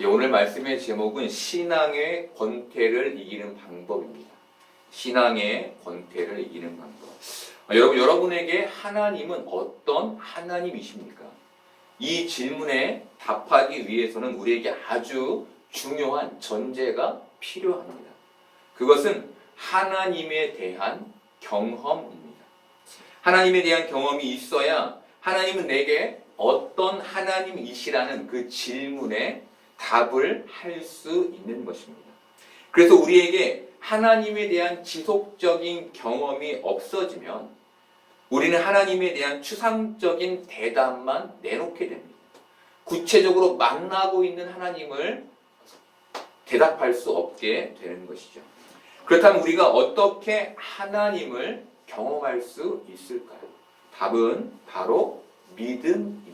예, 오늘 말씀의 제목은 신앙의 권태를 이기는 방법입니다. 신앙의 권태를 이기는 방법. 아, 여러분, 여러분에게 하나님은 어떤 하나님이십니까? 이 질문에 답하기 위해서는 우리에게 아주 중요한 전제가 필요합니다. 그것은 하나님에 대한 경험입니다. 하나님에 대한 경험이 있어야 하나님은 내게 어떤 하나님이시라는 그 질문에 답을 할 수 있는 것입니다. 그래서 우리에게 하나님에 대한 지속적인 경험이 없어지면 우리는 하나님에 대한 추상적인 대답만 내놓게 됩니다. 구체적으로 만나고 있는 하나님을 대답할 수 없게 되는 것이죠. 그렇다면 우리가 어떻게 하나님을 경험할 수 있을까요? 답은 바로 믿음입니다.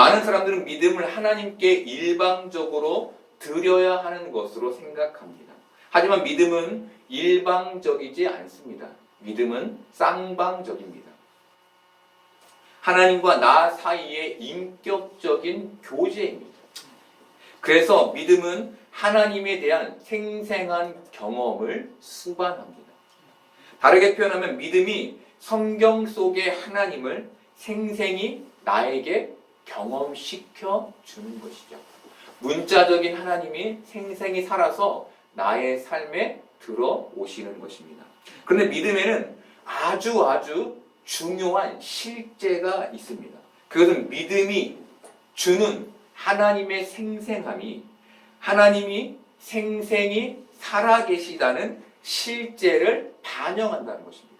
많은 사람들은 믿음을 하나님께 일방적으로 드려야 하는 것으로 생각합니다. 하지만 믿음은 일방적이지 않습니다. 믿음은 쌍방적입니다. 하나님과 나 사이의 인격적인 교제입니다. 그래서 믿음은 하나님에 대한 생생한 경험을 수반합니다. 다르게 표현하면 믿음이 성경 속의 하나님을 생생히 나에게 경험시켜 주는 것이죠. 문자적인 하나님이 생생히 살아서 나의 삶에 들어오시는 것입니다. 그런데 믿음에는 아주 아주 중요한 실제가 있습니다. 그것은 믿음이 주는 하나님의 생생함이 하나님이 생생히 살아계시다는 실제를 반영한다는 것입니다.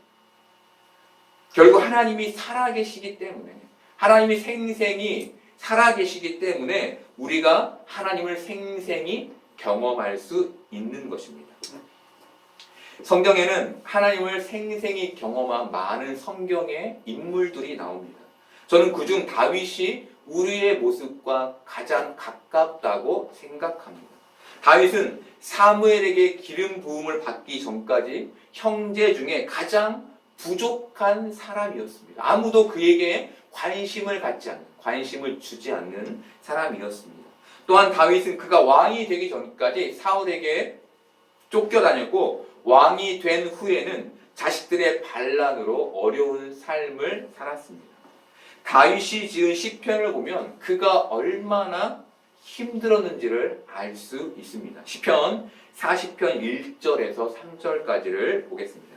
결국 하나님이 살아계시기 때문에 하나님이 생생히 살아계시기 때문에 우리가 하나님을 생생히 경험할 수 있는 것입니다. 성경에는 하나님을 생생히 경험한 많은 성경의 인물들이 나옵니다. 저는 그중 다윗이 우리의 모습과 가장 가깝다고 생각합니다. 다윗은 사무엘에게 기름 부음을 받기 전까지 형제 중에 가장 부족한 사람이었습니다. 아무도 그에게 관심을 갖지 않는, 관심을 주지 않는 사람이었습니다. 또한 다윗은 그가 왕이 되기 전까지 사울에게 쫓겨다녔고 왕이 된 후에는 자식들의 반란으로 어려운 삶을 살았습니다. 다윗이 지은 시편을 보면 그가 얼마나 힘들었는지를 알 수 있습니다. 시편 40편 1절에서 3절까지를 보겠습니다.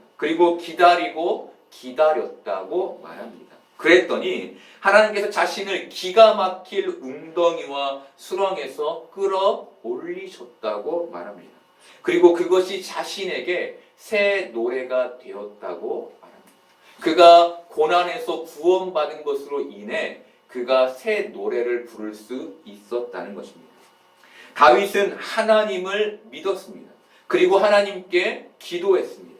그리고 기다리고 기다렸다고 말합니다. 그랬더니 하나님께서 자신을 기가 막힐 웅덩이와 수렁에서 끌어올리셨다고 말합니다. 그리고 그것이 자신에게 새 노래가 되었다고 말합니다. 그가 고난에서 구원받은 것으로 인해 그가 새 노래를 부를 수 있었다는 것입니다. 다윗은 하나님을 믿었습니다. 그리고 하나님께 기도했습니다.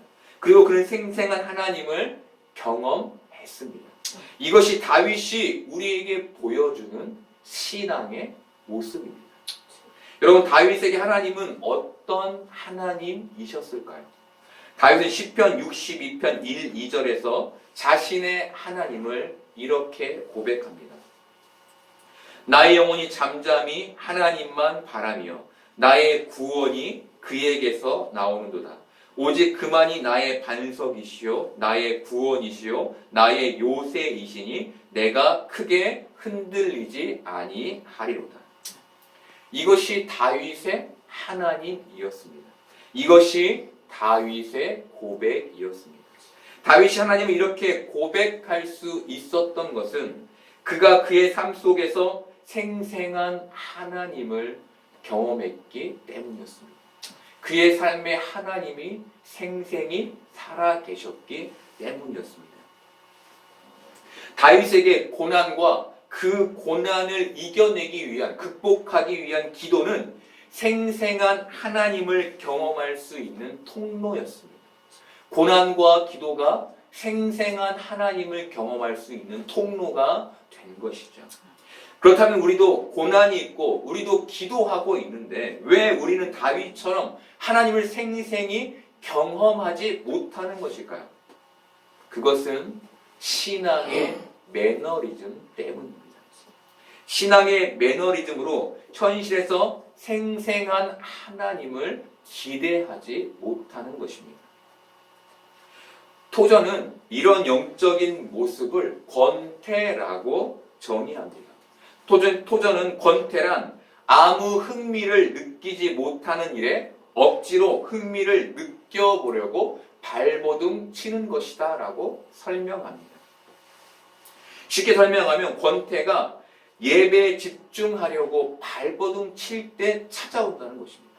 그리고 그는 생생한 하나님을 경험했습니다. 이것이 다윗이 우리에게 보여주는 신앙의 모습입니다. 여러분 다윗에게 하나님은 어떤 하나님이셨을까요? 다윗은 시편 62편 1, 2절에서 자신의 하나님을 이렇게 고백합니다. 나의 영혼이 잠잠히 하나님만 바라며 나의 구원이 그에게서 나오는도다. 오직 그만이 나의 반석이시요 나의 구원이시요 나의 요새이시니 내가 크게 흔들리지 아니하리로다. 이것이 다윗의 하나님이었습니다. 이것이 다윗의 고백이었습니다. 다윗이 하나님을 이렇게 고백할 수 있었던 것은 그가 그의 삶 속에서 생생한 하나님을 경험했기 때문이었습니다. 그의 삶에 하나님이 생생히 살아 계셨기 때문이었습니다. 다윗에게 고난과 그 고난을 이겨내기 위한, 극복하기 위한 기도는 생생한 하나님을 경험할 수 있는 통로였습니다. 고난과 기도가 생생한 하나님을 경험할 수 있는 통로가 된 것이죠. 그렇다면 우리도 고난이 있고 우리도 기도하고 있는데 왜 우리는 다윗처럼 하나님을 생생히 경험하지 못하는 것일까요? 그것은 신앙의 매너리즘 때문입니다. 신앙의 매너리즘으로 현실에서 생생한 하나님을 기대하지 못하는 것입니다. 토저는 이런 영적인 모습을 권태라고 정의합니다. 토저, 토저는 권태란 아무 흥미를 느끼지 못하는 일에 억지로 흥미를 느껴보려고 발버둥 치는 것이다 라고 설명합니다. 쉽게 설명하면 권태가 예배에 집중하려고 발버둥 칠 때 찾아온다는 것입니다.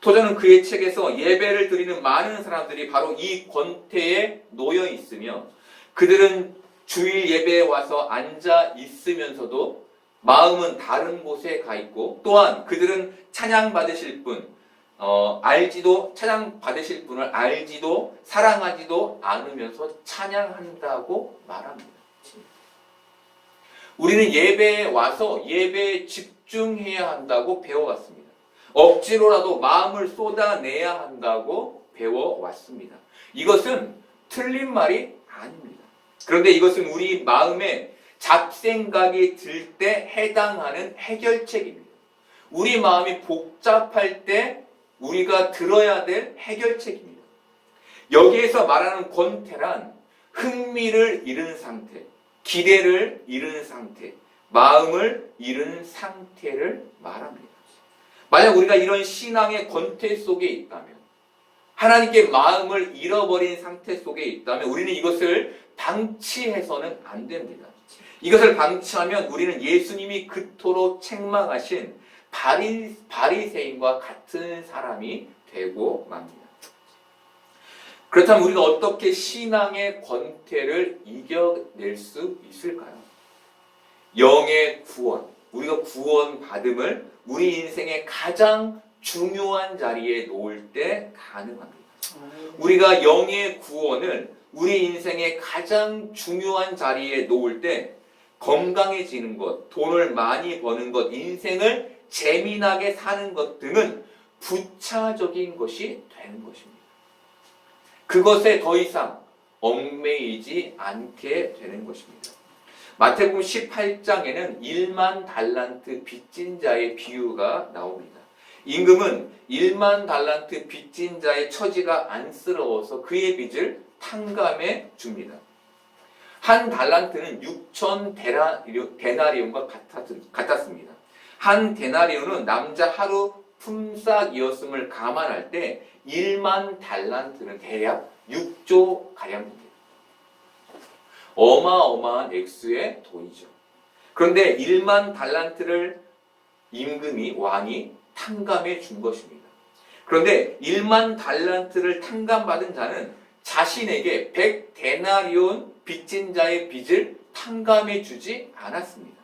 토저는 그의 책에서 예배를 드리는 많은 사람들이 바로 이 권태에 놓여 있으며 그들은 주일 예배에 와서 앉아 있으면서도 마음은 다른 곳에 가 있고 또한 그들은 찬양 받으실 분, 어, 알지도 찬양 받으실 분을 알지도 사랑하지도 않으면서 찬양한다고 말합니다. 우리는 예배에 와서 예배에 집중해야 한다고 배워왔습니다. 억지로라도 마음을 쏟아내야 한다고 배워왔습니다. 이것은 틀린 말이 아닙니다. 그런데 이것은 우리 마음에 잡생각이 들 때 해당하는 해결책입니다. 우리 마음이 복잡할 때 우리가 들어야 될 해결책입니다. 여기에서 말하는 권태란 흥미를 잃은 상태, 기대를 잃은 상태, 마음을 잃은 상태를 말합니다. 만약 우리가 이런 신앙의 권태 속에 있다면, 하나님께 마음을 잃어버린 상태 속에 있다면, 우리는 이것을 방치해서는 안 됩니다. 이것을 방치하면 우리는 예수님이 그토록 책망하신 바리, 바리새인과 같은 사람이 되고 맙니다. 그렇다면 우리가 어떻게 신앙의 권태를 이겨낼 수 있을까요? 영의 구원, 우리가 구원 받음을 우리 인생의 가장 중요한 자리에 놓을 때 가능합니다. 우리가 영의 구원을 우리 인생의 가장 중요한 자리에 놓을 때 건강해지는 것, 돈을 많이 버는 것, 인생을 재미나게 사는 것 등은 부차적인 것이 되는 것입니다. 그것에 더 이상 얽매이지 않게 되는 것입니다. 마태복음 18장에는 1만 달란트 빚진 자의 비유가 나옵니다. 임금은 1만 달란트 빚진 자의 처지가 안쓰러워서 그의 빚을 탕감해 줍니다. 한 달란트는 6천 데나리온과 같았습니다. 한 데나리온은 남자 하루 품삯이었음을 감안할 때 1만 달란트는 대략 6조 가량입니다. 어마어마한 액수의 돈이죠. 그런데 1만 달란트를 임금이 왕이 탕감해 준 것입니다. 그런데 1만 달란트를 탕감받은 자는 자신에게 100데나리온 빚진 자의 빚을 탕감해 주지 않았습니다.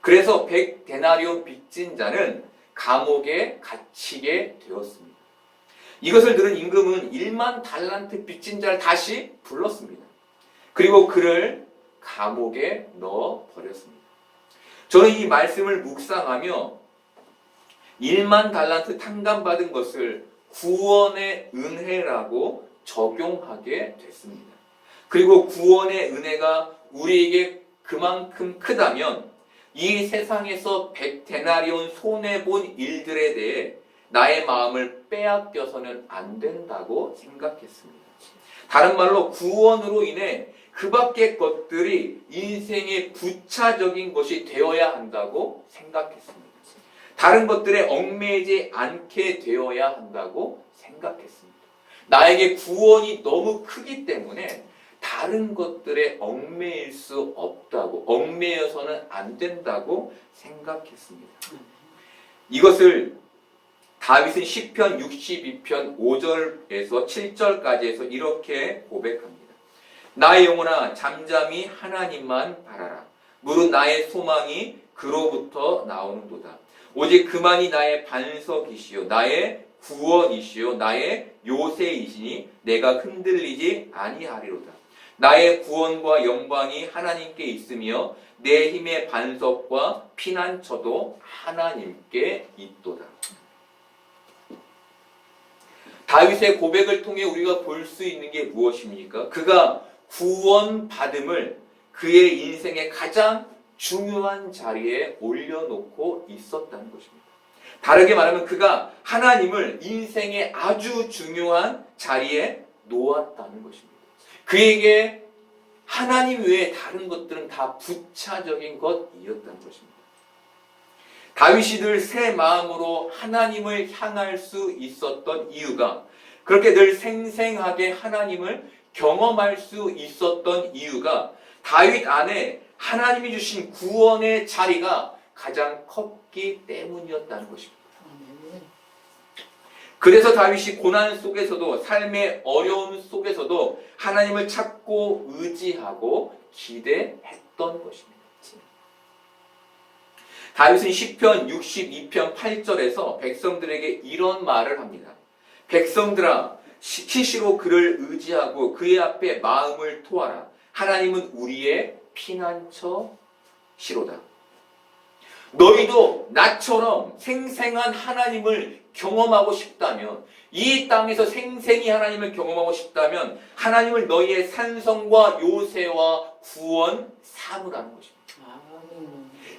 그래서 100데나리온 빚진 자는 감옥에 갇히게 되었습니다. 이것을 들은 임금은 1만 달란트 빚진 자를 다시 불렀습니다. 그리고 그를 감옥에 넣어 버렸습니다. 저는 이 말씀을 묵상하며 1만 달란트 탕감받은 것을 구원의 은혜라고 적용하게 됐습니다. 그리고 구원의 은혜가 우리에게 그만큼 크다면 이 세상에서 백데나리온 손해본 일들에 대해 나의 마음을 빼앗겨서는 안 된다고 생각했습니다. 다른 말로 구원으로 인해 그 밖의 것들이 인생의 부차적인 것이 되어야 한다고 생각했습니다. 다른 것들에 얽매이지 않게 되어야 한다고 생각했습니다. 나에게 구원이 너무 크기 때문에 다른 것들에 얽매일 수 없다고, 얽매여서는 안 된다고 생각했습니다. 이것을 다윗은 시편 62편 5절에서 7절까지 해서 이렇게 고백합니다. 나의 영혼아 잠잠히 하나님만 바라라. 무릇 나의 소망이 그로부터 나오는도다. 오직 그만이 나의 반석이시요 나의 구원이시요 나의 요새이시니 내가 흔들리지 아니하리로다. 나의 구원과 영광이 하나님께 있으며 내 힘의 반석과 피난처도 하나님께 있도다. 다윗의 고백을 통해 우리가 볼 수 있는 게 무엇입니까? 그가 구원받음을 그의 인생의 가장 중요한 자리에 올려놓고 있었다는 것입니다. 다르게 말하면 그가 하나님을 인생의 아주 중요한 자리에 놓았다는 것입니다. 그에게 하나님 외에 다른 것들은 다 부차적인 것이었다는 것입니다. 다윗이 늘 새 마음으로 하나님을 향할 수 있었던 이유가 그렇게 늘 생생하게 하나님을 경험할 수 있었던 이유가 다윗 안에 하나님이 주신 구원의 자리가 가장 컸기 때문이었다는 것입니다. 그래서 다윗이 고난 속에서도 삶의 어려움 속에서도 하나님을 찾고 의지하고 기대했던 것입니다. 다윗은 시편 62편 8절에서 백성들에게 이런 말을 합니다. 백성들아 시시로 그를 의지하고 그의 앞에 마음을 토하라. 하나님은 우리의 피난처 시로다. 너희도 나처럼 생생한 하나님을 경험하고 싶다면 이 땅에서 생생히 하나님을 경험하고 싶다면 하나님을 너희의 산성과 요새와 구원 삼으라는 것입니다.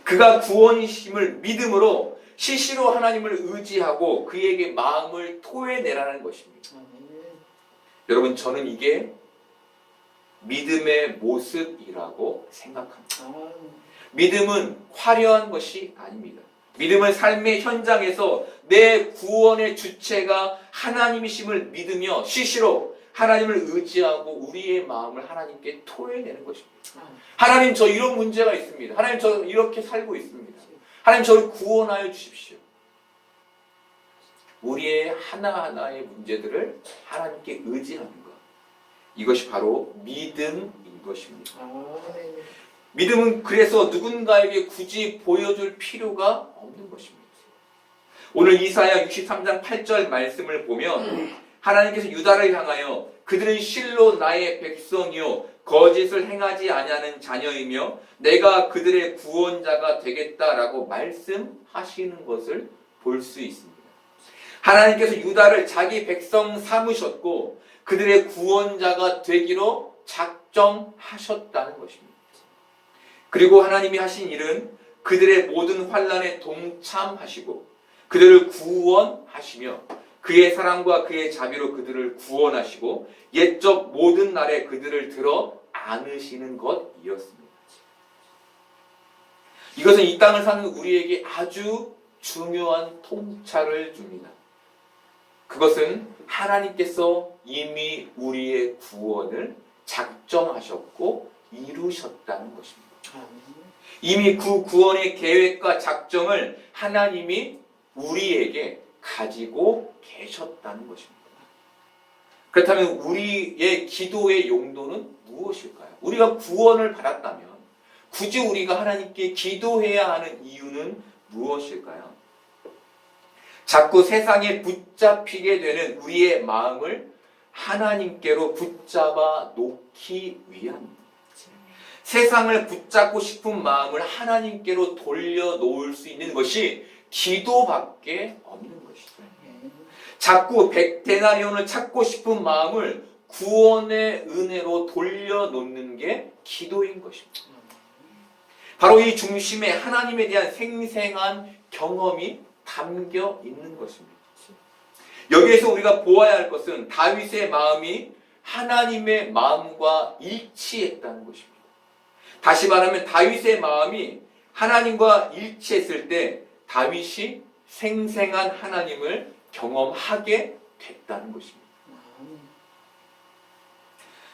그가 구원이심을 믿음으로 시시로 하나님을 의지하고 그에게 마음을 토해내라는 것입니다. 여러분 저는 이게 믿음의 모습이라고 생각합니다. 믿음은 화려한 것이 아닙니다. 믿음은 삶의 현장에서 내 구원의 주체가 하나님이심을 믿으며 시시로 하나님을 의지하고 우리의 마음을 하나님께 토해내는 것입니다. 하나님 저 이런 문제가 있습니다. 하나님 저 이렇게 살고 있습니다. 하나님 저를 구원하여 주십시오. 우리의 하나하나의 문제들을 하나님께 의지하는 것. 이것이 바로 믿음인 것입니다. 믿음은 그래서 누군가에게 굳이 보여줄 필요가 없는 것입니다. 오늘 이사야 63장 8절 말씀을 보면 하나님께서 유다를 향하여 그들은 실로 나의 백성이요 거짓을 행하지 아니하는 자녀이며 내가 그들의 구원자가 되겠다라고 말씀하시는 것을 볼 수 있습니다. 하나님께서 유다를 자기 백성 삼으셨고 그들의 구원자가 되기로 작정하셨다는 것입니다. 그리고 하나님이 하신 일은 그들의 모든 환란에 동참하시고 그들을 구원하시며 그의 사랑과 그의 자비로 그들을 구원하시고 옛적 모든 날에 그들을 들어 안으시는 것이었습니다. 이것은 이 땅을 사는 우리에게 아주 중요한 통찰을 줍니다. 그것은 하나님께서 이미 우리의 구원을 작정하셨고 이루셨다는 것입니다. 이미 그 구원의 계획과 작정을 하나님이 우리에게 가지고 계셨다는 것입니다. 그렇다면 우리의 기도의 용도는 무엇일까요? 우리가 구원을 받았다면 굳이 우리가 하나님께 기도해야 하는 이유는 무엇일까요? 자꾸 세상에 붙잡히게 되는 우리의 마음을 하나님께로 붙잡아 놓기 위함입니다. 세상을 붙잡고 싶은 마음을 하나님께로 돌려놓을 수 있는 것이 기도밖에 없는 것이죠. 자꾸 백데나리온을 찾고 싶은 마음을 구원의 은혜로 돌려놓는 게 기도인 것입니다. 바로 이 중심에 하나님에 대한 생생한 경험이 담겨 있는 것입니다. 여기에서 우리가 보아야 할 것은 다윗의 마음이 하나님의 마음과 일치했다는 것입니다. 다시 말하면 다윗의 마음이 하나님과 일치했을 때 다윗이 생생한 하나님을 경험하게 됐다는 것입니다.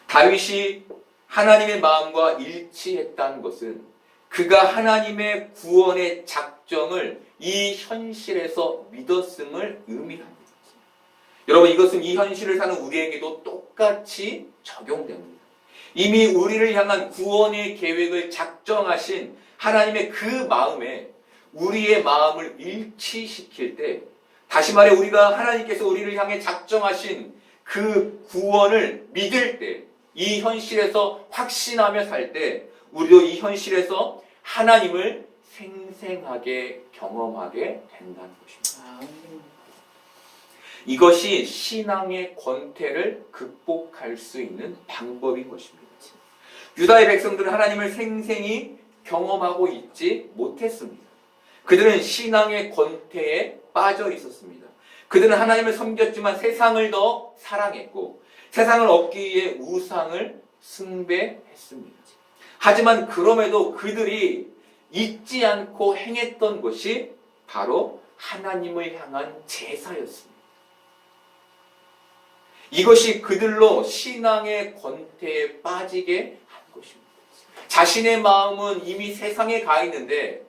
다윗이 하나님의 마음과 일치했다는 것은 그가 하나님의 구원의 작정을 이 현실에서 믿었음을 의미합니다. 여러분 이것은 이 현실을 사는 우리에게도 똑같이 적용됩니다. 이미 우리를 향한 구원의 계획을 작정하신 하나님의 그 마음에 우리의 마음을 일치시킬 때 다시 말해 우리가 하나님께서 우리를 향해 작정하신 그 구원을 믿을 때 이 현실에서 확신하며 살 때 우리도 이 현실에서 하나님을 생생하게 경험하게 된다는 것입니다. 이것이 신앙의 권태를 극복할 수 있는 방법인 것입니다. 유다의 백성들은 하나님을 생생히 경험하고 있지 못했습니다. 그들은 신앙의 권태에 빠져 있었습니다. 그들은 하나님을 섬겼지만 세상을 더 사랑했고 세상을 얻기 위해 우상을 숭배했습니다. 하지만 그럼에도 그들이 잊지 않고 행했던 것이 바로 하나님을 향한 제사였습니다. 이것이 그들로 신앙의 권태에 빠지게 한 것입니다. 자신의 마음은 이미 세상에 가 있는데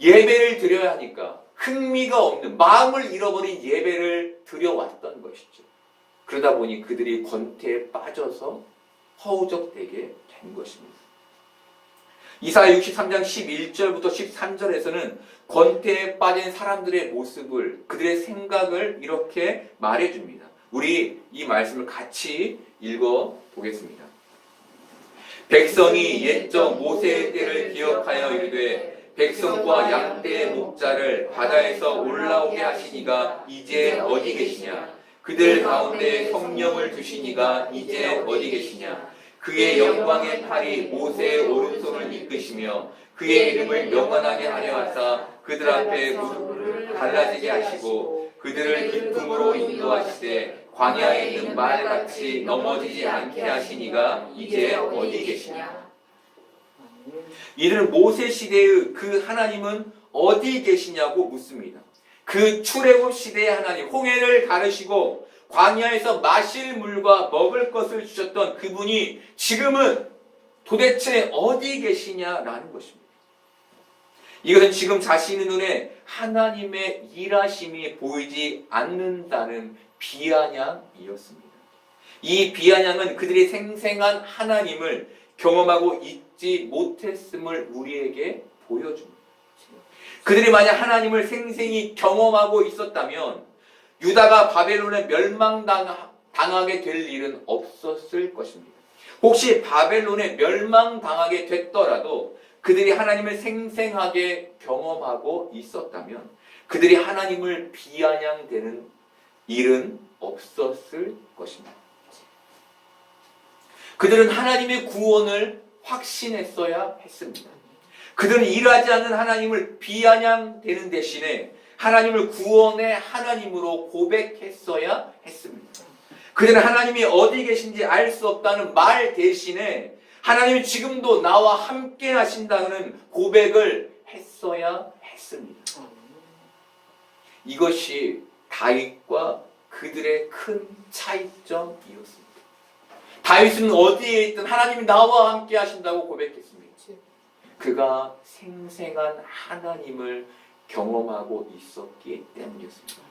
예배를 드려야 하니까 흥미가 없는 마음을 잃어버린 예배를 드려왔던 것이죠. 그러다 보니 그들이 권태에 빠져서 허우적되게 된 것입니다. 이사야 63장 11절부터 13절에서는 권태에 빠진 사람들의 모습을 그들의 생각을 이렇게 말해줍니다. 우리 이 말씀을 같이 읽어 보겠습니다. 백성이 옛적 모세의 때를 기억하여 이르되 백성과 양떼의 목자를 바다에서 올라오게 하시니가 이제 어디 계시냐 그들 가운데 성령을 두시니가 이제 어디 계시냐 그의 영광의 팔이 모세의 오른손을 이끄시며 그의 이름을 영원하게 하려 하사 그들 앞에 무릎을 갈라지게 하시고 그들을 기쁨으로 인도하시되 광야에 있는 말같이 넘어지지 않게 하시니가 이제 어디 계시냐 이들은 모세 시대의 그 하나님은 어디 계시냐고 묻습니다. 그 출애굽 시대의 하나님 홍해를 가르시고 광야에서 마실 물과 먹을 것을 주셨던 그분이 지금은 도대체 어디 계시냐라는 것입니다. 이것은 지금 자신의 눈에 하나님의 일하심이 보이지 않는다는 비아냥이었습니다. 이 비아냥은 그들이 생생한 하나님을 경험하고 있지 못했음을 우리에게 보여줍니다. 그들이 만약 하나님을 생생히 경험하고 있었다면 유다가 바벨론에 멸망당하게 될 일은 없었을 것입니다. 혹시 바벨론에 멸망당하게 됐더라도 그들이 하나님을 생생하게 경험하고 있었다면 그들이 하나님을 비아냥되는 일은 없었을 것입니다. 그들은 하나님의 구원을 확신했어야 했습니다. 그들은 일하지 않는 하나님을 비아냥되는 대신에 하나님을 구원의 하나님으로 고백했어야 했습니다. 그들은 하나님이 어디 계신지 알 수 없다는 말 대신에 하나님이 지금도 나와 함께 하신다는 고백을 했어야 했습니다. 이것이 다윗과 그들의 큰 차이점이었습니다. 다윗은 어디에 있든 하나님이 나와 함께 하신다고 고백했습니다. 그가 생생한 하나님을 경험하고 있었기 때문이었습니다.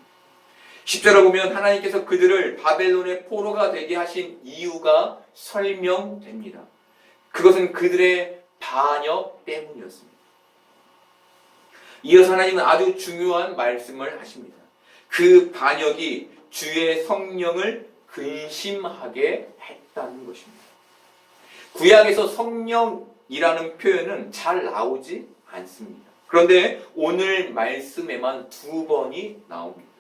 10절을 보면 하나님께서 그들을 바벨론의 포로가 되게 하신 이유가 설명됩니다. 그것은 그들의 반역 때문이었습니다. 이어서 하나님은 아주 중요한 말씀을 하십니다. 그 반역이 주의 성령을 근심하게 했다는 것입니다. 구약에서 성령이라는 표현은 잘 나오지 않습니다. 그런데 오늘 말씀에만 두 번이 나옵니다.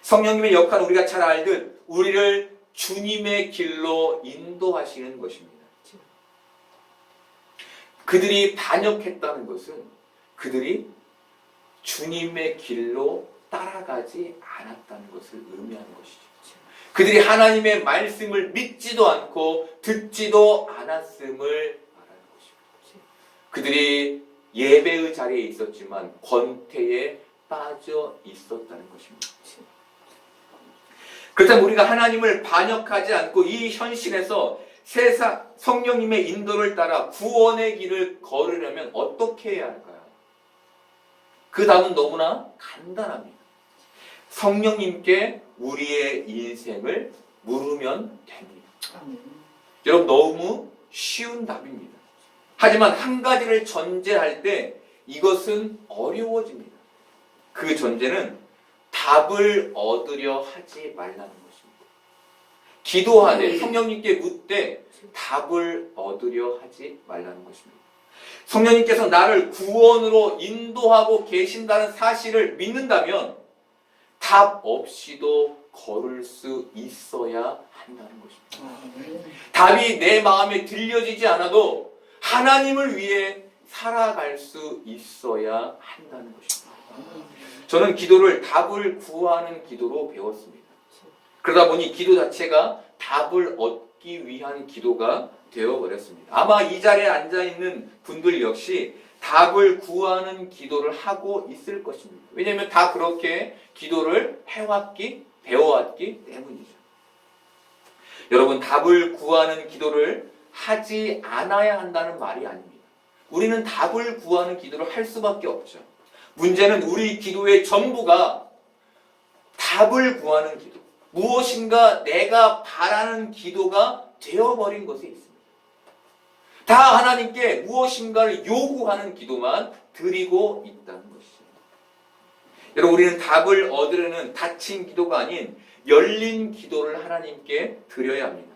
성령님의 역할은 우리가 잘 알듯 우리를 주님의 길로 인도하시는 것입니다. 그들이 반역했다는 것은 그들이 주님의 길로 따라가지 않았다는 것을 의미하는 것이죠. 그들이 하나님의 말씀을 믿지도 않고 듣지도 않았음을 말하는 것입니다. 그들이 예배의 자리에 있었지만 권태에 빠져 있었다는 것입니다. 그렇다면 우리가 하나님을 반역하지 않고 이 현실에서 세상 성령님의 인도를 따라 구원의 길을 걸으려면 어떻게 해야 할까요? 그 답은 너무나 간단합니다. 성령님께 우리의 인생을 물으면 됩니다. 여러분 너무 쉬운 답입니다. 하지만 한 가지를 전제할 때 이것은 어려워집니다. 그 전제는 답을 얻으려 하지 말라는 것입니다. 기도하되 성령님께 묻되 답을 얻으려 하지 말라는 것입니다. 성령님께서 나를 구원으로 인도하고 계신다는 사실을 믿는다면 답 없이도 걸을 수 있어야 한다는 것입니다. 답이 내 마음에 들려지지 않아도 하나님을 위해 살아갈 수 있어야 한다는 것입니다. 저는 기도를 답을 구하는 기도로 배웠습니다. 그러다 보니 기도 자체가 답을 얻기 위한 기도가 되어버렸습니다. 아마 이 자리에 앉아 있는 분들 역시 답을 구하는 기도를 하고 있을 것입니다. 왜냐하면 다 그렇게 기도를 해왔기, 배워왔기 때문이죠. 여러분, 답을 구하는 기도를 하지 않아야 한다는 말이 아닙니다. 우리는 답을 구하는 기도를 할 수밖에 없죠. 문제는 우리 기도의 전부가 답을 구하는 기도, 무엇인가 내가 바라는 기도가 되어버린 것에 있습니다. 다 하나님께 무엇인가를 요구하는 기도만 드리고 있다는 것이죠. 여러분, 우리는 답을 얻으려는 닫힌 기도가 아닌 열린 기도를 하나님께 드려야 합니다.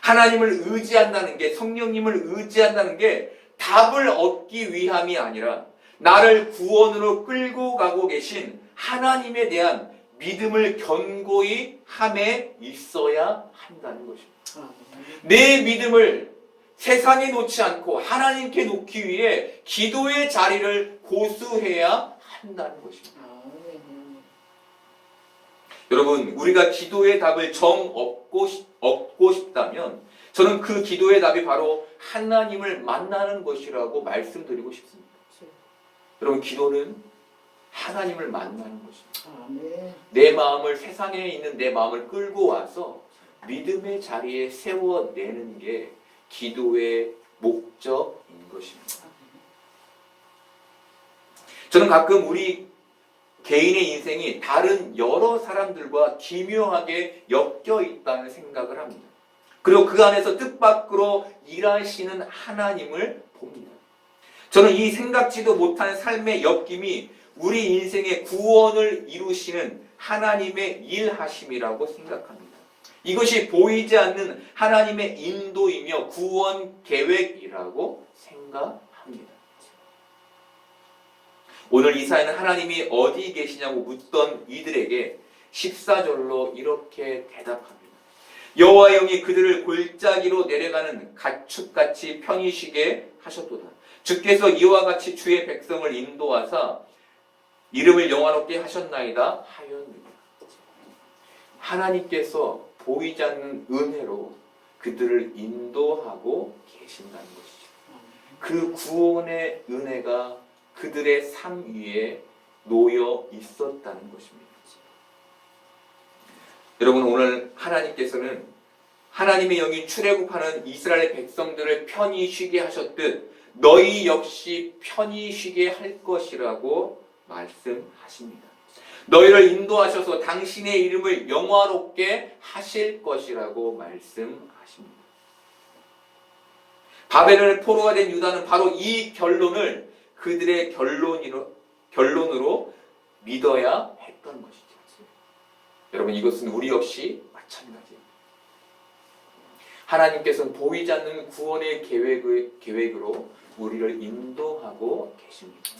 하나님을 의지한다는 게, 성령님을 의지한다는 게 답을 얻기 위함이 아니라 나를 구원으로 끌고 가고 계신 하나님에 대한 믿음을 견고히 함에 있어야 한다는 것입니다. 내 믿음을 세상에 놓지 않고 하나님께 놓기 위해 기도의 자리를 고수해야 한다는 것입니다. 여러분, 우리가 기도의 답을 정 얻고, 싶- 얻고 싶다면 저는 그 기도의 답이 바로 하나님을 만나는 것이라고 말씀드리고 싶습니다. 여러분, 기도는 하나님을 만나는 것입니다. 내 마음을 세상에 있는 내 마음을 끌고 와서 믿음의 자리에 세워내는 게 기도의 목적인 것입니다. 저는 가끔 우리 개인의 인생이 다른 여러 사람들과 기묘하게 엮여 있다는 생각을 합니다. 그리고 그 안에서 뜻밖으로 일하시는 하나님을 봅니다. 저는 이 생각지도 못한 삶의 엮임이 우리 인생의 구원을 이루시는 하나님의 일하심이라고 생각합니다. 이것이 보이지 않는 하나님의 인도이며 구원 계획이라고 생각합니다. 오늘 이사야는 하나님이 어디 계시냐고 묻던 이들에게 14절로 이렇게 대답합니다. 여호와의 영이 그들을 골짜기로 내려가는 가축같이 편히 쉬게 하셨도다. 주께서 이와 같이 주의 백성을 인도하사 이름을 영화롭게 하셨나이다 하였느니라. 하나님께서 보이지 않는 은혜로 그들을 인도하고 계신다는 것이죠. 그 구원의 은혜가 그들의 삶 위에 놓여 있었다는 것입니다. 여러분 오늘 하나님께서는 하나님의 영이 출애굽하는 이스라엘 백성들을 편히 쉬게 하셨듯 너희 역시 편히 쉬게 할 것이라고 말씀하십니다. 너희를 인도하셔서 당신의 이름을 영화롭게 하실 것이라고 말씀하십니다. 바벨론의 포로가 된 유다는 바로 이 결론을 그들의 결론으로, 결론으로 믿어야 했던 것이죠. 여러분 이것은 우리 역시 마찬가지입니다. 하나님께서는 보이지 않는 구원의 계획의, 계획으로 우리를 인도하고 계십니다.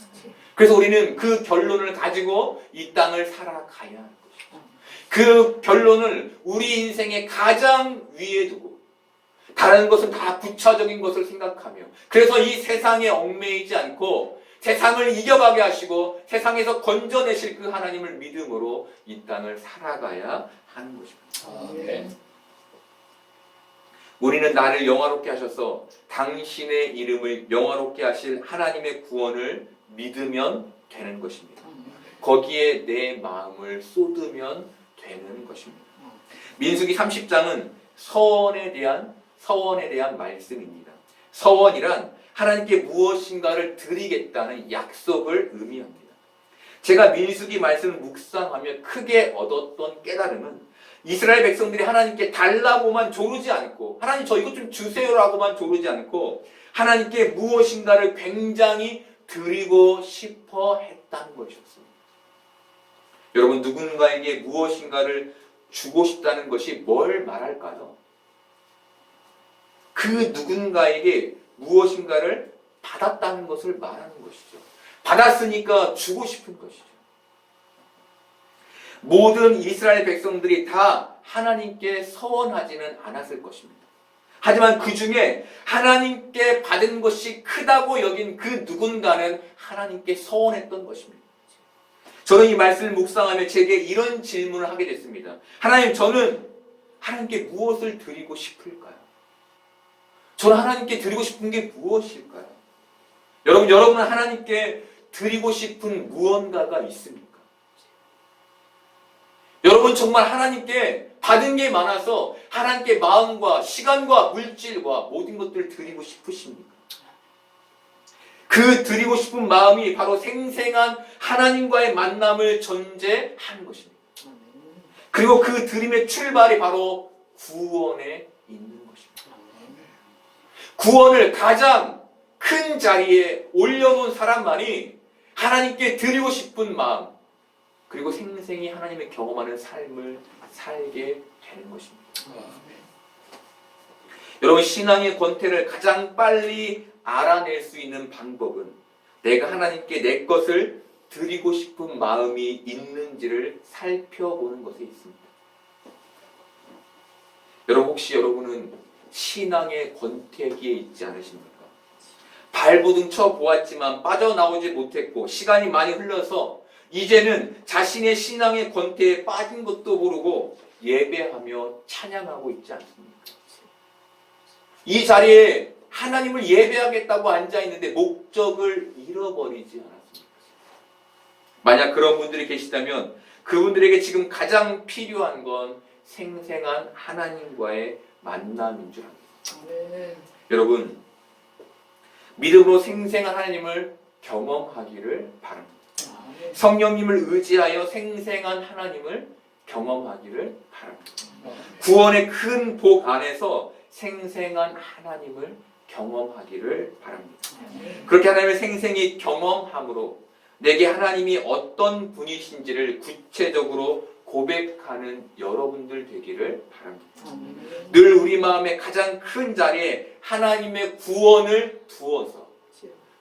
그래서 우리는 그 결론을 가지고 이 땅을 살아가야 하는 것이죠. 그 결론을 우리 인생의 가장 위에 두고 다른 것은 다 부차적인 것을 생각하며 그래서 이 세상에 얽매이지 않고 세상을 이겨가게 하시고 세상에서 건져내실 그 하나님을 믿음으로 이 땅을 살아가야 하는 것입니다. 우리는 나를 영화롭게 하셔서 당신의 이름을 영화롭게 하실 하나님의 구원을 믿으면 되는 것입니다. 거기에 내 마음을 쏟으면 되는 것입니다. 민수기 30장은 서원에 대한 서원에 대한 말씀입니다. 서원이란 하나님께 무엇인가를 드리겠다는 약속을 의미합니다. 제가 민수기 말씀을 묵상하며 크게 얻었던 깨달음은 이스라엘 백성들이 하나님께 달라고만 조르지 않고 하나님 저 이것 좀 주세요라고만 조르지 않고 하나님께 무엇인가를 굉장히 드리고 싶어 했다는 것이었습니다. 여러분 누군가에게 무엇인가를 주고 싶다는 것이 뭘 말할까요? 그 누군가에게 무엇인가를 받았다는 것을 말하는 것이죠. 받았으니까 주고 싶은 것이죠. 모든 이스라엘 백성들이 다 하나님께 서원하지는 않았을 것입니다. 하지만 그 중에 하나님께 받은 것이 크다고 여긴 그 누군가는 하나님께 서원했던 것입니다. 저는 이 말씀을 묵상하며 제게 이런 질문을 하게 됐습니다. 하나님, 저는 하나님께 무엇을 드리고 싶을까요? 저는 하나님께 드리고 싶은 게 무엇일까요? 여러분, 여러분은 하나님께 드리고 싶은 무언가가 있습니까? 여러분 정말 하나님께 받은 게 많아서 하나님께 마음과 시간과 물질과 모든 것들을 드리고 싶으십니까? 그 드리고 싶은 마음이 바로 생생한 하나님과의 만남을 전제하는 것입니다. 그리고 그 드림의 출발이 바로 구원에 있는 것입니다. 구원을 가장 큰 자리에 올려놓은 사람만이 하나님께 드리고 싶은 마음, 그리고 생생히 하나님의 경험하는 삶을 살게 되는 것입니다. 여러분, 신앙의 권태를 가장 빨리 알아낼 수 있는 방법은 내가 하나님께 내 것을 드리고 싶은 마음이 있는지를 살펴보는 것에 있습니다. 여러분, 혹시 여러분은 신앙의 권태기에 있지 않으십니까? 발부둥 쳐 보았지만 빠져나오지 못했고 시간이 많이 흘러서 이제는 자신의 신앙의 권태에 빠진 것도 모르고 예배하며 찬양하고 있지 않습니까? 이 자리에 하나님을 예배하겠다고 앉아 있는데 목적을 잃어버리지 않았습니까? 만약 그런 분들이 계시다면 그분들에게 지금 가장 필요한 건 생생한 하나님과의 만남인 줄 압니다. 여러분, 믿음으로 생생한 하나님을 경험하기를 바랍니다. 성령님을 의지하여 생생한 하나님을 경험하기를 바랍니다. 구원의 큰 복 안에서 생생한 하나님을 경험하기를 바랍니다. 그렇게 하나님을 생생히 경험함으로 내게 하나님이 어떤 분이신지를 구체적으로 고백하는 여러분들 되기를 바랍니다. 늘 우리 마음의 가장 큰 자리에 하나님의 구원을 두어서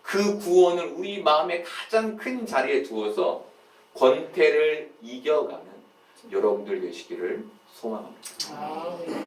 그 구원을 우리 마음의 가장 큰 자리에 두어서 권태를 이겨가는 여러분들 되시기를 소망합니다.